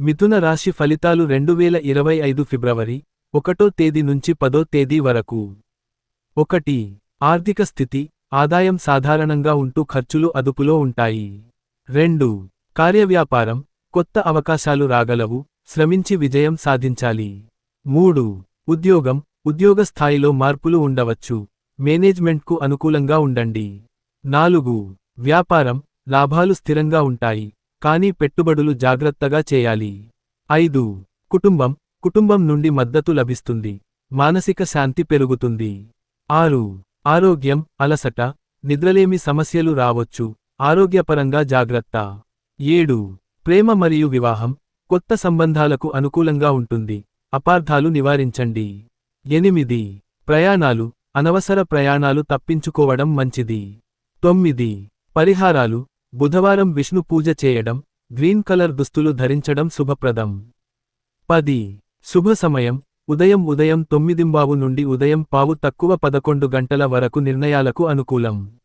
మిథున రాశి ఫలితాలు రెండు వేల ఇరవై ఐదు ఫిబ్రవరి ఒకటో తేదీ నుంచి పదో తేదీ వరకు. ఒకటి ఆర్థిక స్థితి ఆదాయం సాధారణంగా ఉంటూ ఖర్చులు అదుపులో ఉంటాయి. రెండు కార్యవ్యాపారం కొత్త అవకాశాలు రాగలవు శ్రమించి విజయం సాధించాలి. మూడు ఉద్యోగం ఉద్యోగ స్థాయిలో మార్పులు ఉండవచ్చు మేనేజ్మెంట్కు అనుకూలంగా ఉండండి. నాలుగు వ్యాపారం లాభాలు స్థిరంగా ఉంటాయి. కానీ పెట్టుబడులు జాగ్రత్తగా చేయాలి. ఐదు. కుటుంబం. కుటుంబం నుండి మద్దతు లభిస్తుంది. మానసిక శాంతి పెరుగుతుంది. ఆరు. ఆరోగ్యం. అలసట. నిద్రలేమి సమస్యలు రావచ్చు. ఆరోగ్యపరంగా జాగ్రత్త. ఏడు. ప్రేమ మరియు వివాహం. కొత్త సంబంధాలకు అనుకూలంగా ఉంటుంది. అపార్థాలు నివారించండి. ఎనిమిది. ప్రయాణాలు. అనవసర ప్రయాణాలు తప్పించుకోవడం మంచిది. తొమ్మిది. పరిహారాలు. బుధవారం విష్ణు పూజ చేయడం గ్రీన్ కలర్ దుస్తులు ధరించడం శుభప్రదం. పది. శుభ సమయం ఉదయం ఉదయం తొమ్మిదింబావు నుండి ఉదయం పావు తక్కువ పదకొండు గంటల వరకు నిర్ణయాలకు అనుకూలం.